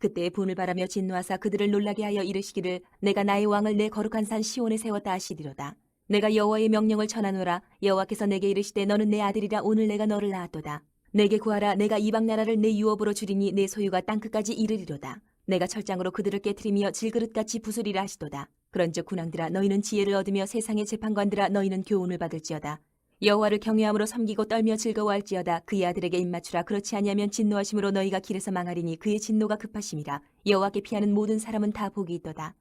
그때 분을 바라며 진노하사 그들을 놀라게 하여 이르시기를 내가 나의 왕을 내 거룩한 산 시온에 세웠다 하시리로다. 내가 여호와의 명령을 전하노라 여호와께서 내게 이르시되 너는 내 아들이라 오늘 내가 너를 낳았도다. 내게 구하라 내가 이방 나라를 내 유업으로 주리니 내 소유가 땅 끝까지 이르리로다. 내가 철장으로 그들을 깨뜨리며 질그릇같이 부수리라 하시도다. 그런즉 군왕들아 너희는 지혜를 얻으며 세상의 재판관들아 너희는 교훈을 받을지어다. 여호와를 경외함으로 섬기고 떨며 즐거워할지어다 그의 아들에게 입맞추라 그렇지 아니하면 진노하심으로 너희가 길에서 망하리니 그의 진노가 급하심이라 여호와께 피하는 모든 사람은 다 복이 있도다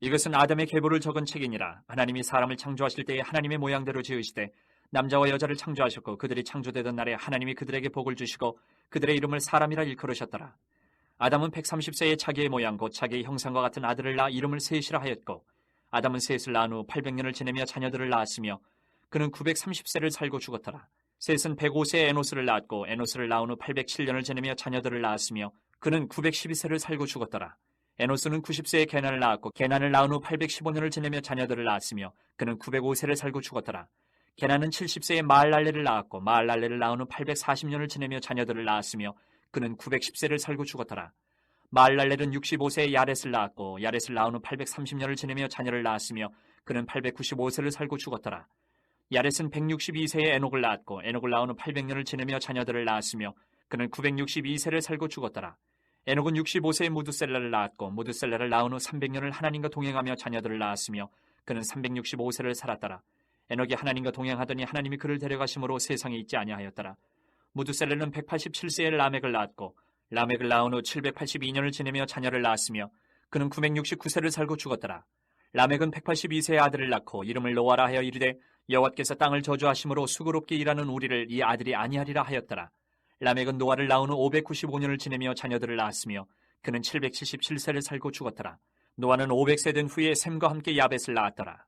이것은 아담의 계보를 적은 책이니라. 하나님이 사람을 창조하실 때에 하나님의 모양대로 지으시되 남자와 여자를 창조하셨고 그들이 창조되던 날에 하나님이 그들에게 복을 주시고 그들의 이름을 사람이라 일컬으셨더라. 아담은 130세의 자기의 모양 곧 자기의 형상과 같은 아들을 낳아 이름을 셋이라 하였고 아담은 셋을 낳은 후 800년을 지내며 자녀들을 낳았으며 그는 930세를 살고 죽었더라. 셋은 105세에 에노스를 낳았고 에노스를 낳은 후 807년을 지내며 자녀들을 낳았으며 그는 912세를 살고 죽었더라. 에노스는 90세에 게난을 낳았고 게난을 낳은 후 815년을 지내며 자녀들을 낳았으며 그는 905세를 살고 죽었더라. 게난은 70세에 마알랄레를 낳았고 마알랄레를 낳은 후 840년을 지내며 자녀들을 낳았으며 그는 910세를 살고 죽었더라. 마알랄렐은 65세에 야렛을 낳았고 야렛을 낳은 후 830년을 지내며 자녀를 낳았으며 그는 895세를 살고 죽었더라. 야렛은 162세에 에녹을 낳았고 에녹을 낳은 후 800년을 지내며 자녀들을 낳았으며 그는 962세를 살고 죽었더라. 에녹은 65세에 무드셀라를 낳았고 무드셀라를 낳은 후 300년을 하나님과 동행하며 자녀들을 낳았으며 그는 365세를 살았더라. 에녹이 하나님과 동행하더니 하나님이 그를 데려가심으로 세상에 있지 아니하였더라. 무드셀라는 187세에 라멕을 낳았고 라멕을 낳은 후 782년을 지내며 자녀를 낳았으며 그는 969세를 살고 죽었더라. 라멕은 182세의 아들을 낳고 이름을 노아라 하여 이르되 여호와께서 땅을 저주하심으로 수고롭게 일하는 우리를 이 아들이 아니하리라 하였더라. 라멕은 노아를 낳은 후 595년을 지내며 자녀들을 낳았으며 그는 777세를 살고 죽었더라. 노아는 500세 된 후에 샘과 함께 야벳을 낳았더라.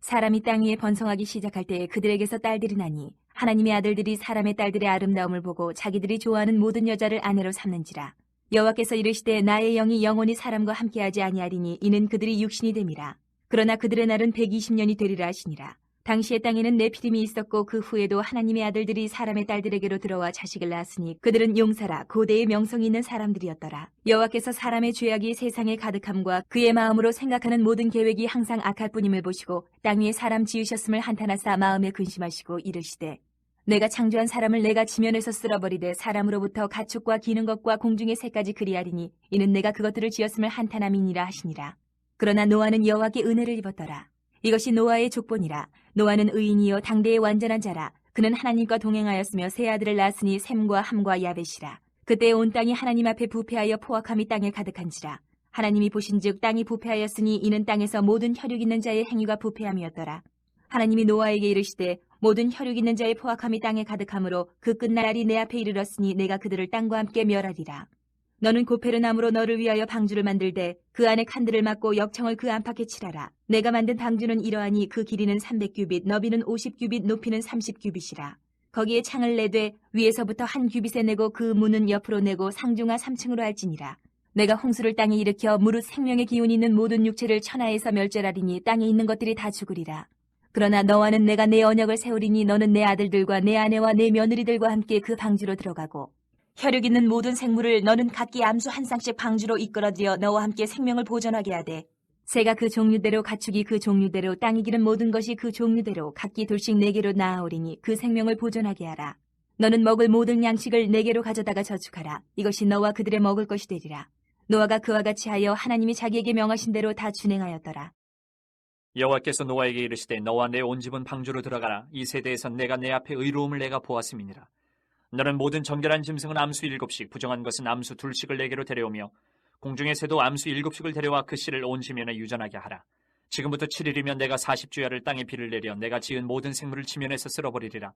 사람이 땅 위에 번성하기 시작할 때에 그들에게서 딸들이 나니 하나님의 아들들이 사람의 딸들의 아름다움을 보고 자기들이 좋아하는 모든 여자를 아내로 삼는지라 여호와께서 이르시되 나의 영이 영원히 사람과 함께하지 아니하리니 이는 그들이 육신이 됨이라 그러나 그들의 날은 120년이 되리라 하시니라 당시의 땅에는 네피림이 있었고 그 후에도 하나님의 아들들이 사람의 딸들에게로 들어와 자식을 낳았으니 그들은 용사라 고대의 명성이 있는 사람들이었더라. 여호와께서 사람의 죄악이 세상에 가득함과 그의 마음으로 생각하는 모든 계획이 항상 악할 뿐임을 보시고 땅 위에 사람 지으셨음을 한탄하사 마음에 근심하시고 이르시되 내가 창조한 사람을 내가 지면에서 쓸어버리되 사람으로부터 가축과 기는 것과 공중의 새까지 그리하리니 이는 내가 그것들을 지었음을 한탄함이니라 하시니라. 그러나 노아는 여호와께 은혜를 입었더라. 이것이 노아의 족본이라. 노아는 의인이요 당대의 완전한 자라. 그는 하나님과 동행하였으며 세 아들을 낳았으니 셈과 함과 야벳이라. 그때 온 땅이 하나님 앞에 부패하여 포악함이 땅에 가득한지라. 하나님이 보신즉 땅이 부패하였으니 이는 땅에서 모든 혈육 있는 자의 행위가 부패함이었더라. 하나님이 노아에게 이르시되 모든 혈육 있는 자의 포악함이 땅에 가득함으로 그 끝날이 내 앞에 이르렀으니 내가 그들을 땅과 함께 멸하리라. 너는 고페르나무로 너를 위하여 방주를 만들되 그 안에 칸들을 막고 역청을 그 안팎에 칠하라. 내가 만든 방주는 이러하니 그 길이는 300규빗, 너비는 50규빗, 높이는 30규빗이라. 거기에 창을 내되 위에서부터 한 규빗에 내고 그 문은 옆으로 내고 상중하 3층으로 할지니라. 내가 홍수를 땅에 일으켜 무릇 생명의 기운이 있는 모든 육체를 천하에서 멸절하리니 땅에 있는 것들이 다 죽으리라. 그러나 너와는 내가 내 언약을 세우리니 너는 내 아들들과 내 아내와 내 며느리들과 함께 그 방주로 들어가고 혈육 있는 모든 생물을 너는 각기 암수 한 쌍씩 방주로 이끌어들여 너와 함께 생명을 보존하게 하되 새가 그 종류대로 가축이 그 종류대로 땅이 기른 모든 것이 그 종류대로 각기 둘씩 네 개로 나아오리니 그 생명을 보존하게 하라. 너는 먹을 모든 양식을 네 개로 가져다가 저축하라. 이것이 너와 그들의 먹을 것이 되리라. 노아가 그와 같이 하여 하나님이 자기에게 명하신 대로 다 준행하였더라. 여호와께서 노아에게 이르시되 너와 내 온 집은 방주로 들어가라. 이 세대에선 내가 내 앞에 의로움을 내가 보았음이니라. 너는 모든 정결한 짐승은 암수 일곱씩, 부정한 것은 암수 둘씩을 내게로 데려오며 공중의 새도 암수 일곱씩을 데려와 그 씨를 온 지면에 유전하게 하라. 지금부터 7일이면 내가 40주야를 땅에 비를 내려 내가 지은 모든 생물을 지면에서 쓸어버리리라.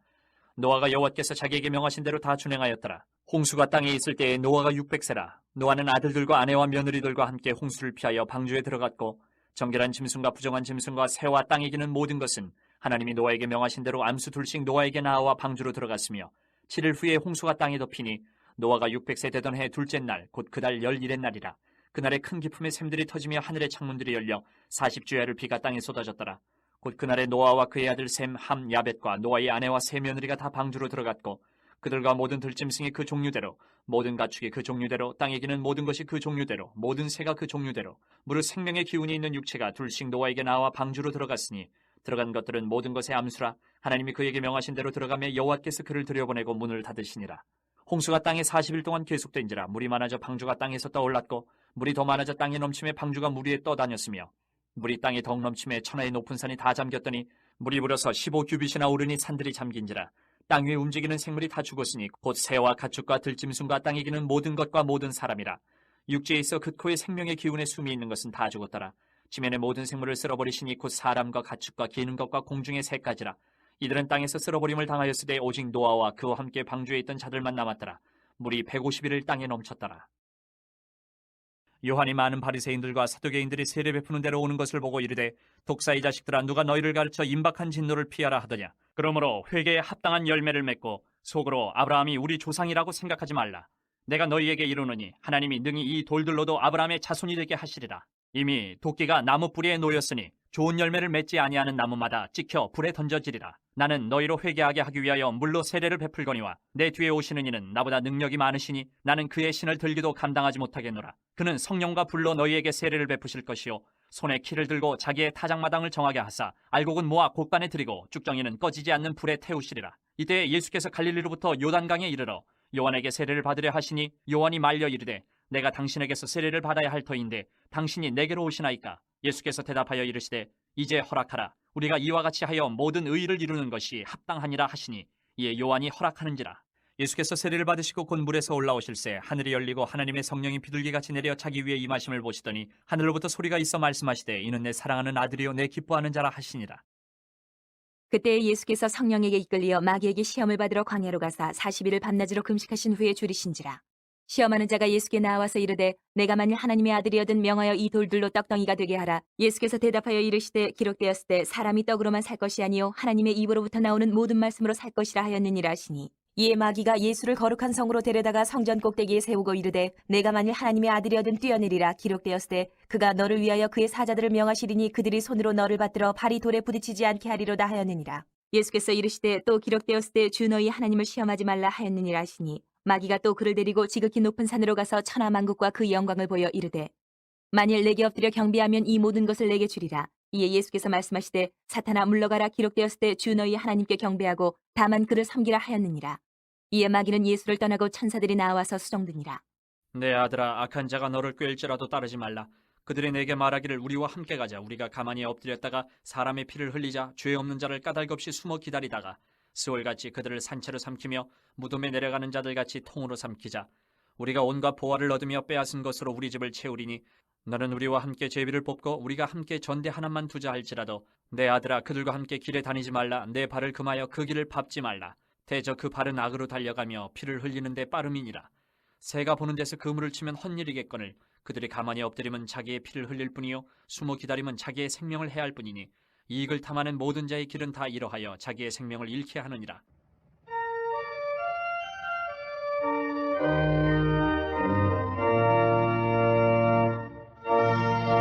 노아가 여호와께서 자기에게 명하신 대로 다 준행하였더라. 홍수가 땅에 있을 때에 노아가 600세라. 노아는 아들들과 아내와 며느리들과 함께 홍수를 피하여 방주에 들어갔고 정결한 짐승과 부정한 짐승과 새와 땅에 기는 모든 것은 하나님이 노아에게 명하신 대로 암수 둘씩 노아에게 나와 방주로 들어갔으며 7일 후에 홍수가 땅에 덮이니 노아가 600세 되던 해 둘째 날 곧 그달 열일의 날이라. 그날에 큰 기품의 샘들이 터지며 하늘의 창문들이 열려 40주야를 비가 땅에 쏟아졌더라. 곧 그날에 노아와 그의 아들 셈, 함, 야벳과 노아의 아내와 세 며느리가 다 방주로 들어갔고 그들과 모든 들짐승이 그 종류대로 모든 가축이 그 종류대로 땅에 기는 모든 것이 그 종류대로 모든 새가 그 종류대로 무릇 생명의 기운이 있는 육체가 둘씩 노아에게 나와 방주로 들어갔으니 들어간 것들은 모든 것의 암수라. 하나님이 그에게 명하신 대로 들어가며 여호와께서 그를 들여보내고 문을 닫으시니라. 홍수가 땅에 40일 동안 계속된지라. 물이 많아져 방주가 땅에서 떠올랐고 물이 더 많아져 땅에 넘침에 방주가 물 위에 떠다녔으며 물이 땅에 더욱 넘침에 천하의 높은 산이 다 잠겼더니 물이 불어서 15규빗이나 오르니 산들이 잠긴지라. 땅 위에 움직이는 생물이 다 죽었으니 곧 새와 가축과 들짐승과 땅에 기는 모든 것과 모든 사람이라. 육지에 있어 그코의 생명의 기운에 숨이 있는 것은 다 죽었더라 지면의 모든 생물을 쓸어버리시니 곧 사람과 가축과 기는 것과 공중의 새까지라. 이들은 땅에서 쓸어버림을 당하였으되 오직 노아와 그와 함께 방주에 있던 자들만 남았더라. 물이 150일을 땅에 넘쳤더라. 요한이 많은 바리새인들과 사두개인들이 세례 베푸는 대로 오는 것을 보고 이르되 독사의 자식들아 누가 너희를 가르쳐 임박한 진노를 피하라 하더냐? 그러므로 회개에 합당한 열매를 맺고 속으로 아브라함이 우리 조상이라고 생각하지 말라. 내가 너희에게 이르노니 하나님이 능히 이 돌들로도 아브라함의 자손이 되게 하시리라 이미 도끼가 나무 뿌리에 놓였으니 좋은 열매를 맺지 아니하는 나무마다 찍혀 불에 던져지리라. 나는 너희로 회개하게 하기 위하여 물로 세례를 베풀거니와 내 뒤에 오시는 이는 나보다 능력이 많으시니 나는 그의 신을 들기도 감당하지 못하겠노라. 그는 성령과 불로 너희에게 세례를 베푸실 것이요 손에 키를 들고 자기의 타작마당을 정하게 하사 알곡은 모아 곡간에 들이고 쭉정이는 꺼지지 않는 불에 태우시리라. 이때 예수께서 갈릴리로부터 요단강에 이르러 요한에게 세례를 받으려 하시니 요한이 말려 이르되 내가 당신에게서 세례를 받아야 할 터인데 당신이 내게로 오시나이까? 예수께서 대답하여 이르시되 이제 허락하라. 우리가 이와 같이 하여 모든 의의를 이루는 것이 합당하니라 하시니 이에 요한이 허락하는지라. 예수께서 세례를 받으시고 곧 물에서 올라오실새 하늘이 열리고 하나님의 성령이 비둘기같이 내려 자기 위에 임하심을 보시더니 하늘로부터 소리가 있어 말씀하시되 이는 내 사랑하는 아들이요 내 기뻐하는 자라 하시니라. 그때 예수께서 성령에게 이끌리어 마귀에게 시험을 받으러 광야로 가사 40일을 밤낮으로 금식하신 후에 줄이신지라. 시험하는 자가 예수께 나와서 이르되 내가 만일 하나님의 아들이여든 명하여 이 돌들로 떡덩이가 되게 하라. 예수께서 대답하여 이르시되 기록되었을 때 사람이 떡으로만 살 것이 아니요 하나님의 입으로부터 나오는 모든 말씀으로 살 것이라 하였느니라 하시니. 이에 마귀가 예수를 거룩한 성으로 데려다가 성전 꼭대기에 세우고 이르되 내가 만일 하나님의 아들이여든 뛰어내리라 기록되었을 때 그가 너를 위하여 그의 사자들을 명하시리니 그들이 손으로 너를 받들어 발이 돌에 부딪히지 않게 하리로다 하였느니라. 예수께서 이르시되 또 기록되었을 때 주 너희 하나님을 시험하지 말라 하였느니라 하시니 마귀가 또 그를 데리고 지극히 높은 산으로 가서 천하만국과 그 영광을 보여 이르되 만일 내게 엎드려 경배하면 이 모든 것을 내게 주리라. 이에 예수께서 말씀하시되 사탄아 물러가라. 기록되었을 때 주 너희 하나님께 경배하고 다만 그를 섬기라 하였느니라. 이에 마귀는 예수를 떠나고 천사들이 나와서 수종드니라. 내 아들아 악한 자가 너를 꿰일지라도 따르지 말라. 그들이 내게 말하기를 우리와 함께 가자. 우리가 가만히 엎드렸다가 사람의 피를 흘리자 죄 없는 자를 까닭 없이 숨어 기다리다가 스월같이 그들을 산채로 삼키며 무덤에 내려가는 자들같이 통으로 삼키자. 우리가 온갖 보화를 얻으며 빼앗은 것으로 우리 집을 채우리니 너는 우리와 함께 제비를 뽑고 우리가 함께 전대 하나만 두자 할지라도 내 아들아 그들과 함께 길에 다니지 말라. 내 발을 금하여 그 길을 밟지 말라. 대저 그 발은 악으로 달려가며 피를 흘리는데 빠름이니라. 새가 보는 데서 그물을 치면 헛일이겠거늘. 그들이 가만히 엎드리면 자기의 피를 흘릴 뿐이요 숨어 기다리면 자기의 생명을 해할 뿐이니 이익을 탐하는 모든 자의 길은 다 이러하여 자기의 생명을 잃게 하느니라